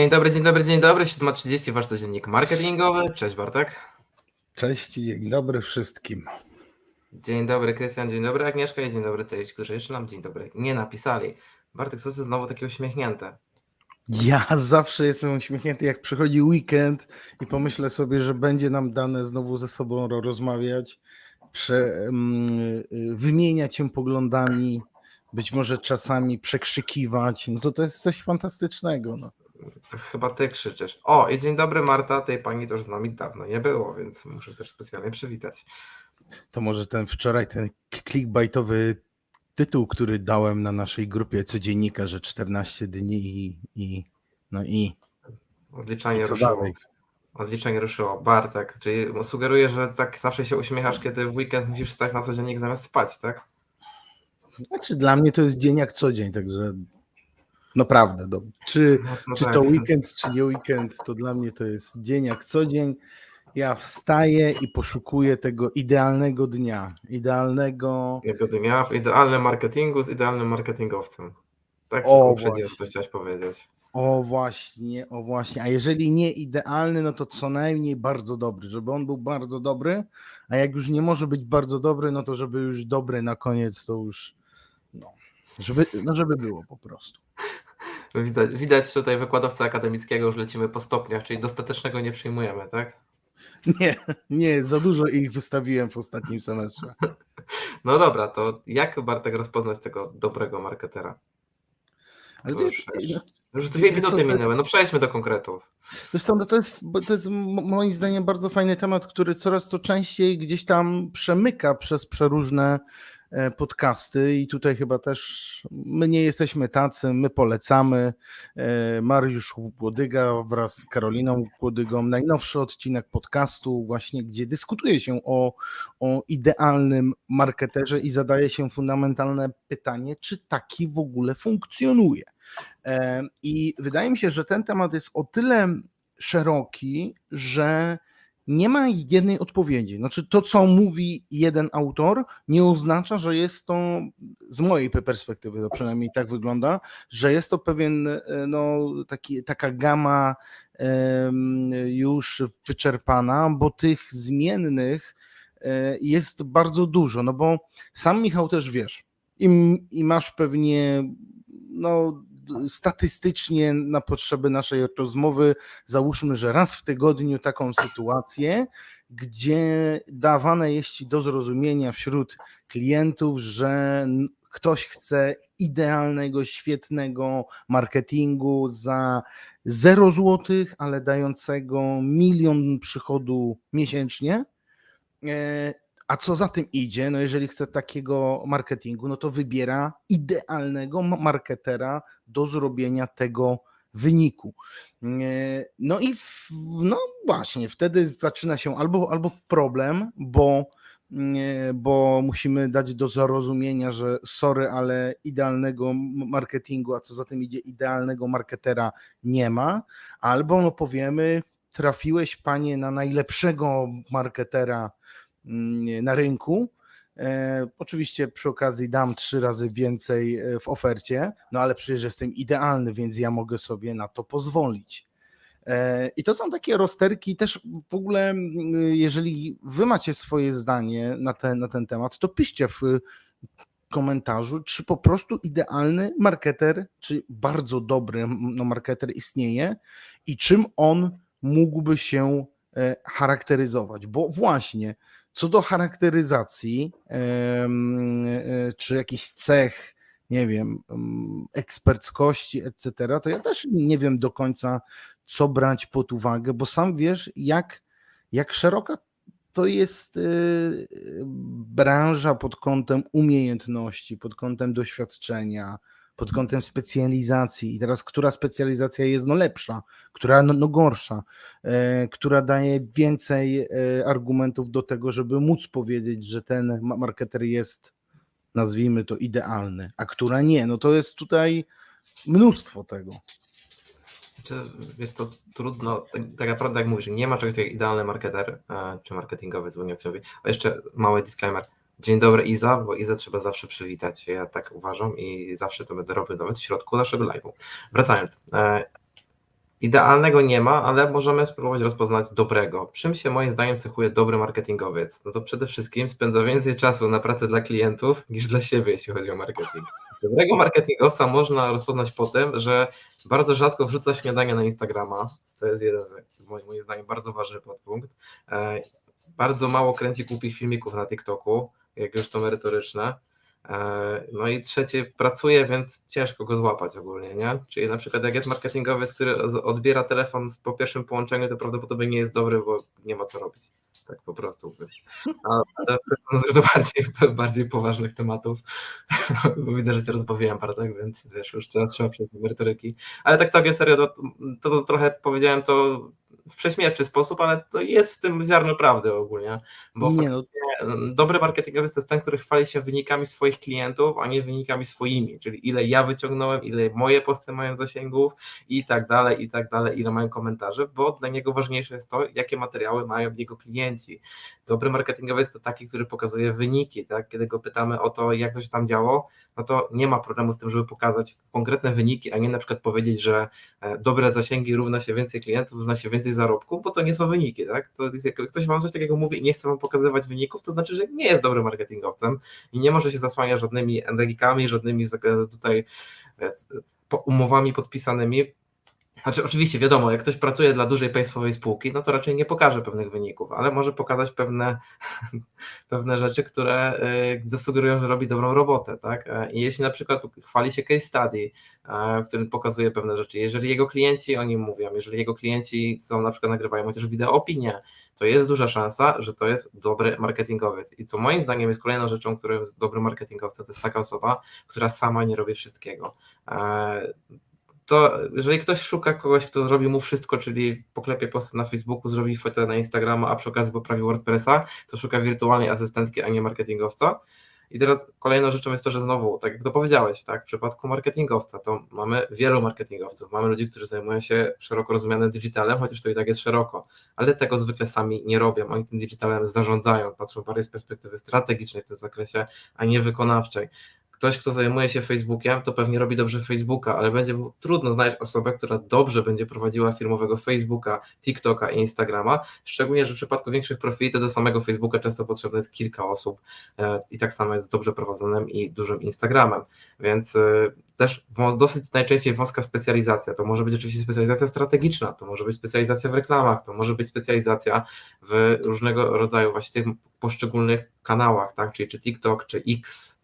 Dzień dobry, dzień dobry, dzień dobry. 7.30, wasz codziennik marketingowy. Cześć Bartek. Cześć, dzień dobry wszystkim. Dzień dobry Krystian, dzień dobry Agnieszka i dzień dobry cześć, którzy jeszcze nam dzień dobry nie napisali. Bartek, co ty znowu takie uśmiechnięte? Ja zawsze jestem uśmiechnięty, jak przychodzi weekend i pomyślę sobie, że będzie nam dane znowu ze sobą ro- rozmawiać, prze, mm, y, wymieniać się poglądami, być może czasami przekrzykiwać. No to to jest coś fantastycznego. No. To chyba ty krzyczysz. O, i dzień dobry Marta, tej pani już z nami dawno nie było, więc muszę też specjalnie przywitać. To może ten wczoraj ten clickbaitowy tytuł, który dałem na naszej grupie codziennika, że 14 dni i, i no i Odliczanie co ruszyło. dalej? Odliczenie ruszyło. Bartek, czyli sugeruję, że tak zawsze się uśmiechasz, kiedy w weekend musisz stać na codziennik zamiast spać, tak? Znaczy dla mnie to jest dzień jak co dzień, także naprawdę. No. Czy, No, no czy tak, to weekend, czy nie weekend, to dla mnie to jest dzień jak co dzień. Ja wstaję i poszukuję tego idealnego dnia, idealnego. Jego dnia w idealnym marketingu z idealnym marketingowcem. Tak, O, tylko uprzedziłem, właśnie. co chciałeś powiedzieć. O właśnie, o właśnie. A jeżeli nie idealny, no to co najmniej bardzo dobry, żeby on był bardzo dobry, a jak już nie może być bardzo dobry, no to żeby już dobry na koniec, to już no, żeby, no żeby było po prostu. Widać, widać tutaj wykładowca akademickiego, już lecimy po stopniach, czyli dostatecznego nie przyjmujemy, tak? Nie, nie, za dużo ich wystawiłem w ostatnim semestrze. No dobra, to jak Bartek rozpoznać tego dobrego marketera? Ale wiesz, już, no, już dwie minuty to- minęły, no przejdźmy do konkretów. Wiesz co, no to jest, to jest moim zdaniem bardzo fajny temat, który coraz to częściej gdzieś tam przemyka przez przeróżne podcasty i tutaj chyba też my nie jesteśmy tacy, my polecamy. E, Mariusz Łodyga wraz z Karoliną Łodygą, najnowszy odcinek podcastu właśnie, gdzie dyskutuje się o, o idealnym marketerze i zadaje się fundamentalne pytanie, czy taki w ogóle funkcjonuje. E, I wydaje mi się, że ten temat jest o tyle szeroki, że nie ma jednej odpowiedzi. Znaczy, to, co mówi jeden autor, nie oznacza, że jest to, z mojej perspektywy, to przynajmniej tak wygląda, że jest to pewien, e, no, taki, taka gama już wyczerpana, bo tych zmiennych e, jest bardzo dużo. No bo sam Michał też wiesz, i, i masz pewnie no, statystycznie na potrzeby naszej rozmowy, załóżmy, że raz w tygodniu taką sytuację, gdzie dawane jest do zrozumienia wśród klientów, że ktoś chce idealnego, świetnego marketingu za 0 złotych, ale dającego milion przychodu miesięcznie. A co za tym idzie, no jeżeli chce takiego marketingu, no to wybiera idealnego ma- marketera do zrobienia tego wyniku. No i w, no właśnie, wtedy zaczyna się albo, albo problem, bo, bo musimy dać do zrozumienia, że sorry, ale idealnego marketingu, a co za tym idzie, idealnego marketera nie ma, albo no powiemy, trafiłeś panie na najlepszego marketera na rynku. E, oczywiście przy okazji dam trzy razy więcej e, w ofercie, no ale przecież jestem idealny, więc ja mogę sobie na to pozwolić. E, I to są takie rozterki też w ogóle, mm, jeżeli wy macie swoje zdanie na ten, na ten temat, to piszcie w komentarzu, czy po prostu idealny marketer, czy bardzo dobry no, marketer istnieje i czym on mógłby się charakteryzować. Bo właśnie co do charakteryzacji, e, czy jakichś cech, nie wiem, em, eksperckości, etc., to ja też nie wiem do końca, co brać pod uwagę, bo sam wiesz, jak, jak szeroka to jest y, branża pod kątem umiejętności, pod kątem doświadczenia, pod kątem specjalizacji. I teraz, która specjalizacja jest no lepsza, która no, no gorsza, e, która daje więcej e, argumentów do tego, żeby móc powiedzieć, że ten ma- marketer jest, nazwijmy to, idealny, a która nie. No to jest tutaj mnóstwo tego. Wiesz to trudno, tak, tak naprawdę jak mówisz, nie ma czegoś takiego idealny marketer, e, czy marketingowy, się mówi. A jeszcze mały disclaimer. Dzień dobry Iza, bo Izę trzeba zawsze przywitać. Ja tak uważam i zawsze to będę robił nawet w środku naszego live'u. Wracając. E, Idealnego nie ma, ale możemy spróbować rozpoznać dobrego. Czym się moim zdaniem cechuje dobry marketingowiec? No to przede wszystkim spędza więcej czasu na pracę dla klientów niż dla siebie, jeśli chodzi o marketing. Dobrego marketingowca można rozpoznać po tym, że bardzo rzadko wrzuca śniadania na Instagrama. To jest jeden, moim zdaniem, bardzo ważny podpunkt. E, Bardzo mało kręci głupich filmików na TikToku, jak już to merytoryczne. E, No i trzecie, pracuje, więc ciężko go złapać ogólnie, nie? Czyli na przykład jak jest marketingowiec, który odbiera telefon po pierwszym połączeniu, to prawdopodobnie nie jest dobry, bo nie ma co robić. Tak po prostu. Więc, a teraz do bardziej, bardziej poważnych tematów, bo widzę, że cię rozbawiłem, Bartek, więc wiesz, już trzeba, trzeba przejść do merytoryki. Ale tak całkiem serio, to, to, to trochę powiedziałem to w prześmiewczy sposób, ale to jest w tym ziarno prawdy ogólnie, bo Nie, no, dobry marketingowiec to jest ten, który chwali się wynikami swoich klientów, a nie wynikami swoimi, czyli ile ja wyciągnąłem, ile moje posty mają zasięgów i tak dalej, i tak dalej, ile mają komentarzy, bo dla niego ważniejsze jest to, jakie materiały mają jego klienci. Dobry marketingowiec to taki, który pokazuje wyniki, tak? Kiedy go pytamy o to, jak to się tam działo, no to nie ma problemu z tym, żeby pokazać konkretne wyniki, a nie na przykład powiedzieć, że e, dobre zasięgi równa się więcej klientów, równa się więcej zarobków, bo to nie są wyniki, tak? To jest, jak ktoś wam coś takiego mówi i nie chce wam pokazywać wyników, to znaczy, że nie jest dobrym marketingowcem i nie może się zasłaniać żadnymi endegikami, żadnymi tutaj e, umowami podpisanymi. Znaczy, oczywiście wiadomo, jak ktoś pracuje dla dużej państwowej spółki, no to raczej nie pokaże pewnych wyników, ale może pokazać pewne, pewne rzeczy, które y, zasugerują, że robi dobrą robotę, tak? E, I jeśli na przykład chwali się case study, e, w którym pokazuje pewne rzeczy, jeżeli jego klienci o nim mówią, jeżeli jego klienci są na przykład nagrywają chociaż wideo opinie, to jest duża szansa, że to jest dobry marketingowiec. I co moim zdaniem jest kolejną rzeczą, którą jest dobry marketingowca, to jest taka osoba, która sama nie robi wszystkiego. To jeżeli ktoś szuka kogoś, kto zrobi mu wszystko, czyli poklepie posty na Facebooku, zrobi fotę na Instagrama, a przy okazji poprawi WordPressa, to szuka wirtualnej asystentki, a nie marketingowca. I teraz kolejną rzeczą jest to, że znowu, tak jak to powiedziałeś, tak, w przypadku marketingowca, to mamy wielu marketingowców, mamy ludzi, którzy zajmują się szeroko rozumianym digitalem, chociaż to i tak jest szeroko, ale tego zwykle sami nie robią, oni tym digitalem zarządzają, patrzą bardziej z perspektywy strategicznej w tym zakresie, a nie wykonawczej. Ktoś, kto zajmuje się Facebookiem, to pewnie robi dobrze Facebooka, ale będzie trudno znaleźć osobę, która dobrze będzie prowadziła firmowego Facebooka, TikToka i Instagrama, szczególnie, że w przypadku większych profili to do samego Facebooka często potrzebne jest kilka osób e, i tak samo jest z dobrze prowadzonym i dużym Instagramem, więc e, też dosyć najczęściej wąska specjalizacja, to może być oczywiście specjalizacja strategiczna, to może być specjalizacja w reklamach, to może być specjalizacja w różnego rodzaju właśnie tych poszczególnych kanałach, tak, czyli czy TikTok, czy X,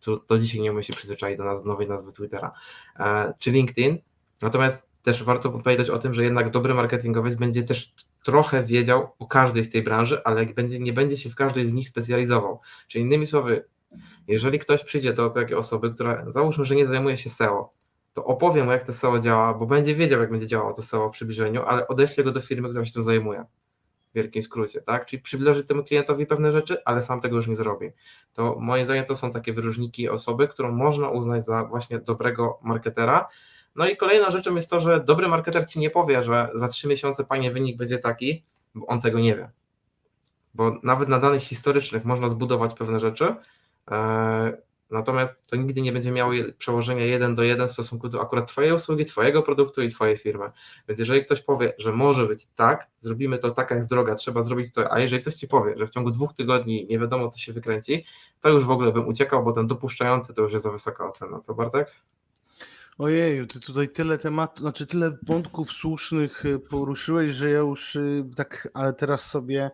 to, to dzisiaj nie umiem się przyzwyczaić do naz- nowej nazwy Twittera, e, czy LinkedIn. Natomiast też warto pamiętać o tym, że jednak dobry marketingowiec będzie też trochę wiedział o każdej z tej branży, ale będzie, nie będzie się w każdej z nich specjalizował. Czyli innymi słowy, jeżeli ktoś przyjdzie do takiej osoby, która załóżmy, że nie zajmuje się SEO, to opowiem mu, jak to SEO działa, bo będzie wiedział, jak będzie działało to SEO w przybliżeniu, ale odeślę go do firmy, która się tym zajmuje. W wielkim skrócie, tak? Czyli przybliży temu klientowi pewne rzeczy, ale sam tego już nie zrobi. To moim zdaniem to są takie wyróżniki osoby, którą można uznać za właśnie dobrego marketera. No i kolejną rzeczą jest to, że dobry marketer ci nie powie, że za trzy miesiące panie wynik będzie taki, bo on tego nie wie. Bo nawet na danych historycznych można zbudować pewne rzeczy, e, natomiast to nigdy nie będzie miało przełożenia jeden do jeden w stosunku do akurat Twojej usługi, Twojego produktu i Twojej firmy. Więc jeżeli ktoś powie, że może być tak, zrobimy to, taka jest droga, trzeba zrobić to, a jeżeli ktoś Ci powie, że w ciągu dwóch tygodni nie wiadomo, co się wykręci, to już w ogóle bym uciekał, bo ten dopuszczający to już jest za wysoka ocena. Co Bartek? Ojeju, ty tutaj tyle tematów, znaczy tyle wątków słusznych y, poruszyłeś, że ja już y, tak, ale teraz sobie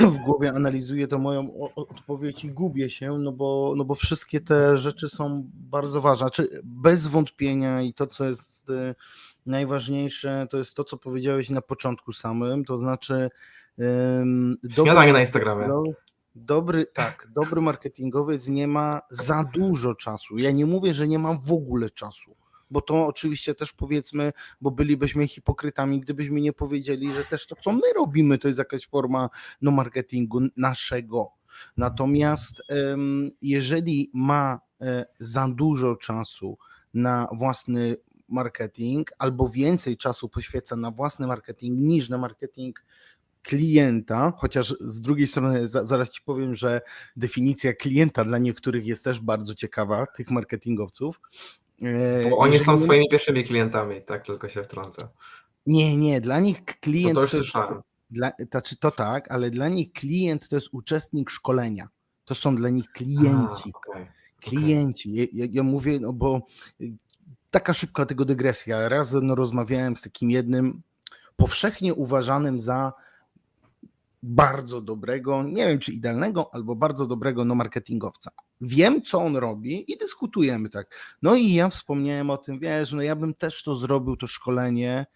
w głowie analizuję to moją odpowiedź i gubię się, no bo, no bo wszystkie te rzeczy są bardzo ważne. Znaczy, bez wątpienia i to, co jest y, najważniejsze, to jest to, co powiedziałeś na początku samym, to znaczy dobry- Śniadanie na Instagramie. no, Dobry, tak, dobry marketingowiec nie ma za dużo czasu. Ja nie mówię, że nie ma w ogóle czasu, bo to oczywiście też powiedzmy, bo bylibyśmy hipokrytami, gdybyśmy nie powiedzieli, że też to, co my robimy, to jest jakaś forma no, marketingu naszego. Natomiast jeżeli ma e, za dużo czasu na własny marketing, albo więcej czasu poświęca na własny marketing niż na marketing klienta, chociaż z drugiej strony za, zaraz ci powiem, że definicja klienta dla niektórych jest też bardzo ciekawa, tych marketingowców, Bo oni jeżeli są swoimi pierwszymi klientami, tak tylko się wtrącę. Nie, nie, dla nich No klient to już to, jest, słyszałem. dla, znaczy to tak, ale dla nich klient to jest uczestnik szkolenia. To są dla nich klienci. A, okej. Klienci. Ja, ja, ja mówię, no bo y, taka szybka tego dygresja. Raz no, rozmawiałem z takim jednym powszechnie uważanym za bardzo dobrego, nie wiem czy idealnego, albo bardzo dobrego no marketingowca. Wiem, co on robi i dyskutujemy tak. No i ja wspomniałem o tym, wiesz, no ja bym też to zrobił, to szkolenie,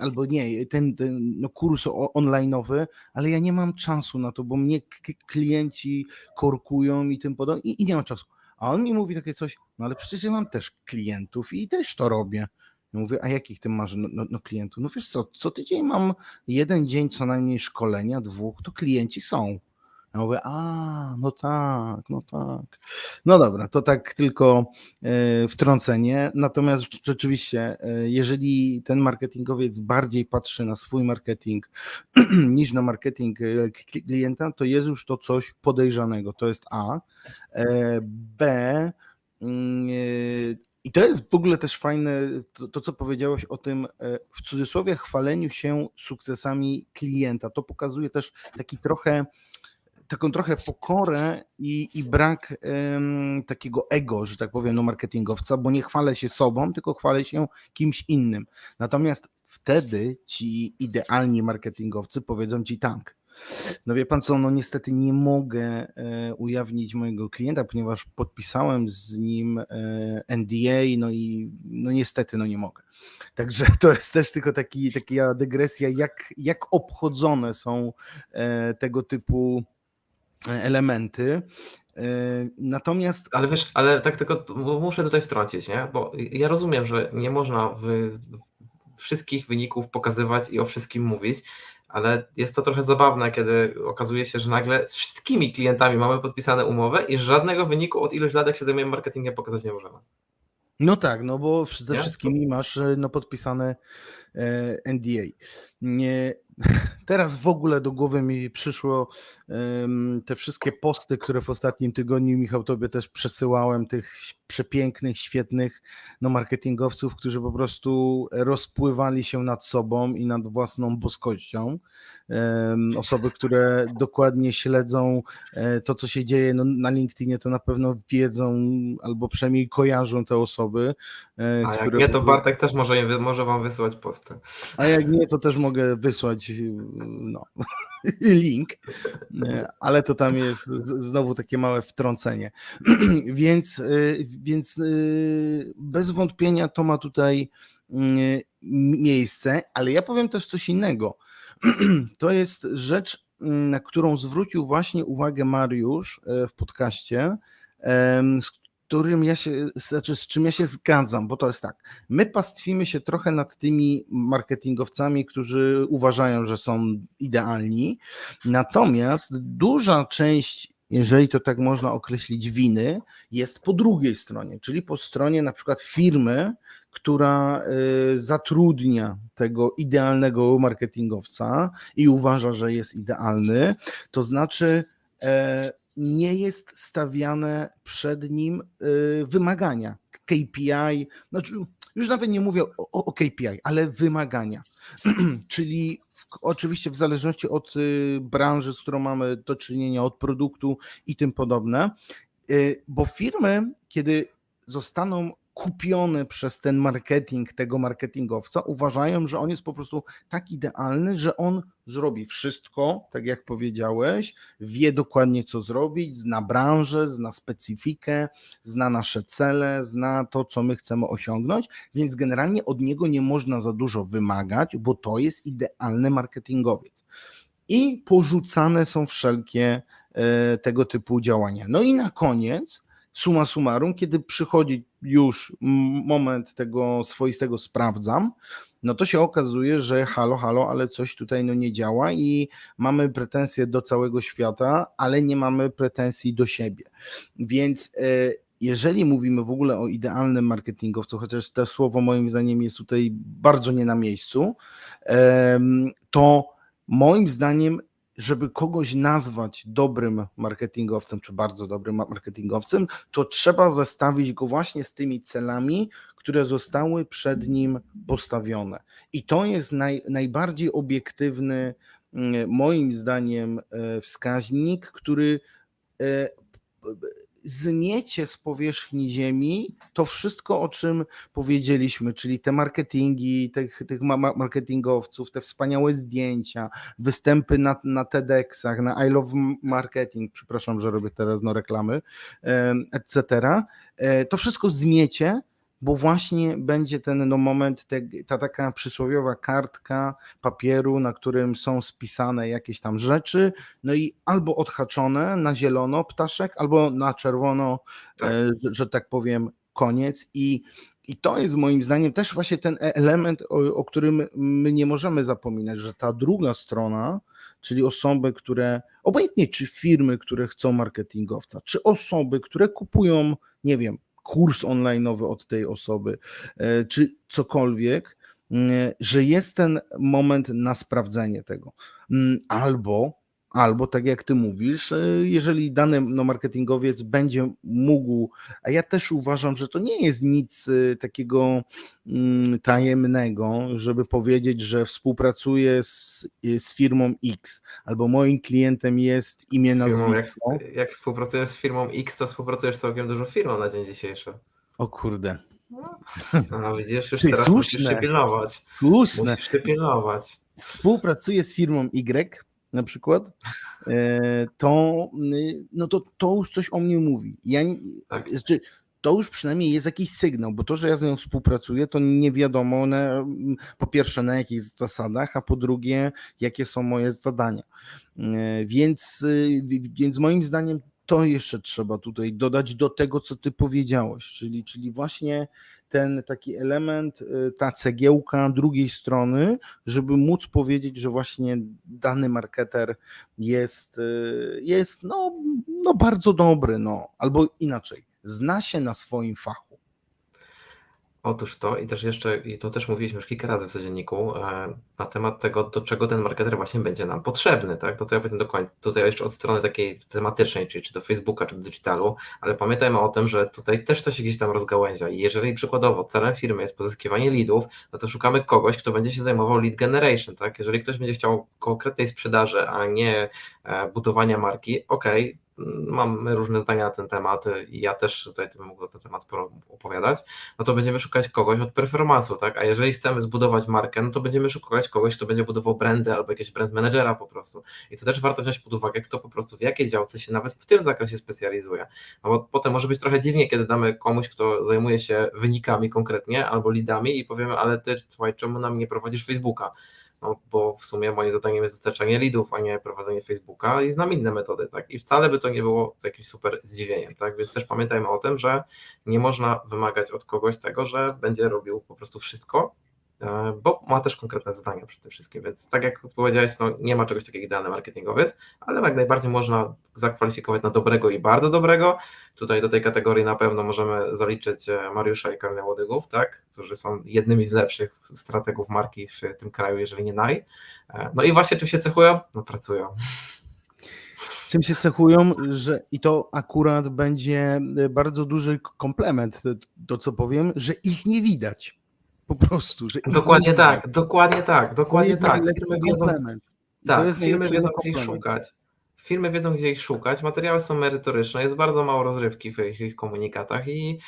albo nie, ten, ten no kurs online'owy, ale ja nie mam czasu na to, bo mnie klienci korkują i tym podobnie i, i nie mam czasu. A on mi mówi takie coś, no ale przecież ja mam też klientów i też to robię. Ja mówię, a jakich ty masz no, no, no klientów? No wiesz co, co tydzień mam jeden dzień co najmniej szkolenia, dwóch, to klienci są. Ja mówię, a, no tak, no tak. No dobra, to tak tylko e, wtrącenie. Natomiast rz- rzeczywiście, e, jeżeli ten marketingowiec bardziej patrzy na swój marketing niż na marketing e, klienta, to jest już to coś podejrzanego. To jest A. B. mm, I to jest w ogóle też fajne, to, to co powiedziałeś o tym, w cudzysłowie, chwaleniu się sukcesami klienta. To pokazuje też taki trochę, taką trochę pokorę i, i brak takiego ego, że tak powiem, no marketingowca, bo nie chwalę się sobą, tylko chwalę się kimś innym. Natomiast wtedy ci idealni marketingowcy powiedzą ci tak. No wie pan co, no niestety nie mogę e, ujawnić mojego klienta, ponieważ podpisałem z nim e, NDA, no i no niestety no nie mogę. Także to jest też tylko taki, taka dygresja, jak, jak obchodzone są e, tego typu elementy. E, Natomiast Ale wiesz, ale tak tylko muszę tutaj wtrącić, nie? Bo ja rozumiem, że nie można wszystkich wyników pokazywać i o wszystkim mówić, ale jest to trochę zabawne, kiedy okazuje się, że nagle z wszystkimi klientami mamy podpisane umowy i żadnego wyniku od iluś lat, jak się zajmujemy marketingiem, pokazać nie możemy. No tak, no bo ze Nie? wszystkimi masz e, no, podpisane e, NDA. Nie, teraz w ogóle do głowy mi przyszło te wszystkie posty, które w ostatnim tygodniu, Michał, tobie też przesyłałem, tych przepięknych, świetnych no, marketingowców, którzy po prostu rozpływali się nad sobą i nad własną boskością. Osoby, które dokładnie śledzą e, to, co się dzieje no, na LinkedInie, to na pewno wiedzą albo przynajmniej kojarzą te osoby. e, A jak które nie, to Bartek też może, może wam wysyłać a jak nie, to też mogę wysłać no, link, ale to tam jest znowu takie małe wtrącenie. Więc, y, więc y, bez wątpienia to ma tutaj y, miejsce, ale ja powiem też coś innego. To jest rzecz, mm, na którą zwrócił właśnie uwagę Mariusz e, w podcaście, z którym ja się, znaczy z czym ja się zgadzam, bo to jest tak. My pastwimy się trochę nad tymi marketingowcami, którzy uważają, że są idealni, natomiast duża część, jeżeli to tak można określić, winy jest po drugiej stronie, czyli po stronie na przykład firmy, która y, zatrudnia tego idealnego marketingowca i uważa, że jest idealny, to znaczy e, nie jest stawiane przed nim y, wymagania. KPI, znaczy już nawet nie mówię o, o KPI, ale wymagania. Czyli w, oczywiście w zależności od y, branży, z którą mamy do czynienia, od produktu i tym podobne, y, bo firmy, kiedy zostaną kupione przez ten marketing tego marketingowca, uważają, że on jest po prostu tak idealny, że on zrobi wszystko, tak jak powiedziałeś, wie dokładnie co zrobić, zna branżę, zna specyfikę, zna nasze cele, zna to, co my chcemy osiągnąć, więc generalnie od niego nie można za dużo wymagać, bo to jest idealny marketingowiec. I porzucane są wszelkie e, tego typu działania. No i na koniec, suma summarum, kiedy przychodzi już moment tego swoistego sprawdzam, no to się okazuje, że halo, halo, ale coś tutaj no nie działa i mamy pretensje do całego świata, ale nie mamy pretensji do siebie. Więc e, jeżeli mówimy w ogóle o idealnym marketingowcu, chociaż to słowo moim zdaniem jest tutaj bardzo nie na miejscu, to moim zdaniem żeby kogoś nazwać dobrym marketingowcem, czy bardzo dobrym ma- marketingowcem, to trzeba zestawić go właśnie z tymi celami, które zostały przed nim postawione. I to jest naj, najbardziej obiektywny, mm, moim zdaniem, e, wskaźnik, który e, zmiecie z powierzchni ziemi to wszystko, o czym powiedzieliśmy, czyli te marketingi, tych, tych ma- ma- marketingowców, te wspaniałe zdjęcia, występy na, na TEDxach, na I Love Marketing, przepraszam, że robię teraz no reklamy, etc. E, To wszystko zmiecie, bo właśnie będzie ten no, moment, te, ta taka przysłowiowa kartka papieru, na którym są spisane jakieś tam rzeczy, no i albo odhaczone na zielono ptaszek, albo na czerwono, Tak. e, że, że tak powiem, koniec. I, I to jest moim zdaniem też właśnie ten element, o, o którym my nie możemy zapominać, że ta druga strona, czyli osoby, które, obojętnie czy firmy, które chcą marketingowca, czy osoby, które kupują, nie wiem, kurs online'owy od tej osoby, e, czy cokolwiek, mm, że jest ten moment na sprawdzenie tego. Mm, Albo, albo tak jak ty mówisz, e, jeżeli dany no, marketingowiec będzie mógł, a ja też uważam, że to nie jest nic e, takiego mm, tajemnego, żeby powiedzieć, że współpracuję z, z firmą X, albo moim klientem jest imię, firmą, jak, nazwisko. jak współpracujesz z firmą X, to współpracujesz z całkiem dużą firmą na dzień dzisiejszy. O kurde, No widzisz, już Czyli teraz słuszne. musisz się pilnować. słuszne. Musisz się pilnować. współpracuję z firmą Y na przykład, e, to, y, no to, to już coś o mnie mówi. Ja, Tak. znaczy, to już przynajmniej jest jakiś sygnał, bo to, że ja z nią współpracuję, to nie wiadomo na, po pierwsze na jakich zasadach, a po drugie jakie są moje zadania. E, Więc, y, wi- więc moim zdaniem to jeszcze trzeba tutaj dodać do tego, co ty powiedziałeś, czyli, czyli właśnie ten taki element, y, ta cegiełka drugiej strony, żeby móc powiedzieć, że właśnie dany marketer jest, y, jest no, no bardzo dobry, no, albo inaczej, zna się na swoim fachu. Otóż to i też jeszcze, i to też mówiliśmy już kilka razy w codzienniku, e, na temat tego, do czego ten marketer właśnie będzie nam potrzebny, tak? To co ja powiem dokładnie, tutaj jeszcze od strony takiej tematycznej, czyli czy do Facebooka, czy do digitalu, ale pamiętajmy o tym, że tutaj też coś się gdzieś tam rozgałęzia i jeżeli przykładowo celem firmy jest pozyskiwanie leadów, no to szukamy kogoś, kto będzie się zajmował lead generation, tak? Jeżeli ktoś będzie chciał konkretnej sprzedaży, a nie e, budowania marki, okej, mamy różne zdania na ten temat i ja też tutaj bym mógł na ten temat sporo opowiadać, no to będziemy szukać kogoś od performance'u, tak? A jeżeli chcemy zbudować markę, no to będziemy szukać kogoś, kto będzie budował brandy albo jakiegoś brand managera po prostu. I to też warto wziąć pod uwagę, kto po prostu w jakiej działce się nawet w tym zakresie specjalizuje. No bo potem może być trochę dziwnie, kiedy damy komuś, kto zajmuje się wynikami konkretnie albo leadami i powiemy, ale ty, słuchaj, czemu nam nie prowadzisz Facebooka? No, bo w sumie moim zadaniem jest dostarczanie leadów, a nie prowadzenie Facebooka i znam inne metody, tak? I wcale by to nie było jakimś super zdziwieniem, tak? Więc też pamiętajmy o tym, że nie można wymagać od kogoś tego, że będzie robił po prostu wszystko, bo ma też konkretne zadania przede wszystkim, więc tak jak powiedziałeś, no nie ma czegoś takiego jak idealny marketingowiec, ale jak najbardziej można zakwalifikować na dobrego i bardzo dobrego. Tutaj do tej kategorii na pewno możemy zaliczyć e, Mariusza i Karolę Łodygów, tak, którzy są jednymi z lepszych strategów marki w tym kraju, jeżeli nie naj. E, No i właśnie czym się cechują? No pracują. Czym się cechują, że i to akurat będzie bardzo duży komplement, to co powiem, że ich nie widać. Po prostu. Że Dokładnie nie widać. tak, dokładnie tak, dokładnie tak. Firmy wiedzą, Tak, jest firmy wiedzą, gdzie ich szukać. Firmy wiedzą, gdzie ich szukać, materiały są merytoryczne, jest bardzo mało rozrywki w ich, ich komunikatach i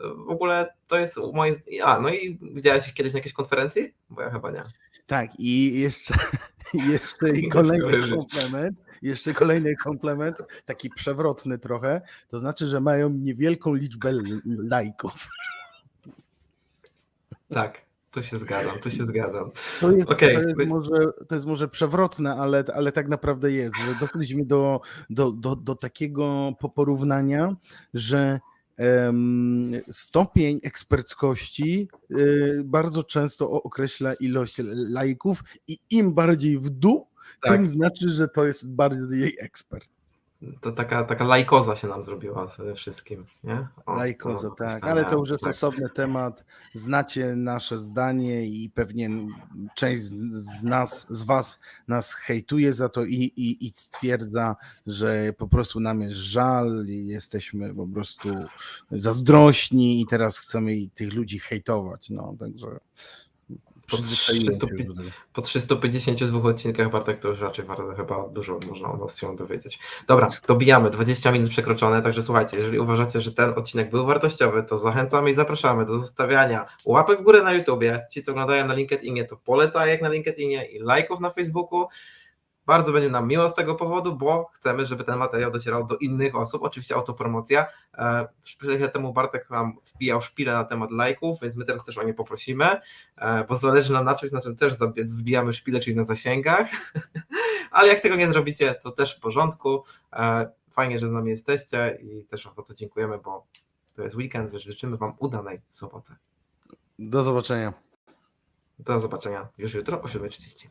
e, w ogóle to jest moje... A, no i widziałeś ich kiedyś na jakiejś konferencji? Bo ja chyba nie. Tak, i jeszcze, jeszcze i kolejny komplement, jeszcze kolejny komplement, taki przewrotny trochę, to znaczy, że mają niewielką liczbę lajków. Tak, tu się zgadzam, tu się zgadzam. To jest, Okej, to jest, może, to jest może przewrotne, ale, ale tak naprawdę jest, że doszliśmy do, do, do, do takiego po- porównania, że stopień eksperckości y, bardzo często określa ilość lajków i im bardziej w dół, Tak. tym znaczy, że to jest bardziej ekspert. To taka, taka lajkoza się nam zrobiła wszystkim, nie? O, Lajkoza, o, tak. myślenia, Ale to już jest tak. osobny temat. Znacie nasze zdanie i pewnie część z, nas, z was nas hejtuje za to i, i, i stwierdza, że po prostu nam jest żal, i jesteśmy po prostu zazdrośni i teraz chcemy tych ludzi hejtować. No, także się 300 do tego. Po 352 odcinkach Bartek to już raczej warto chyba dużo można o nas się dowiedzieć. Dobra, dobijamy, 20 minut przekroczone, także słuchajcie, jeżeli uważacie, że ten odcinek był wartościowy, to zachęcamy i zapraszamy do zostawiania łapek w górę na YouTubie, ci co oglądają na LinkedInie, to polecajek na LinkedInie i lajków na Facebooku. Bardzo będzie nam miło z tego powodu, bo chcemy, żeby ten materiał docierał do innych osób. Oczywiście autopromocja. Szpilę temu Bartek nam wbijał szpilę na temat lajków, więc my teraz też o nie poprosimy, e, bo zależy nam na czymś, na czym też wbijamy szpilę, czyli na zasięgach. Ale jak tego nie zrobicie, to też w porządku. E, Fajnie, że z nami jesteście i też Wam za to dziękujemy, bo to jest weekend, więc życzymy Wam udanej soboty. Do zobaczenia. Do zobaczenia już jutro o 7.30.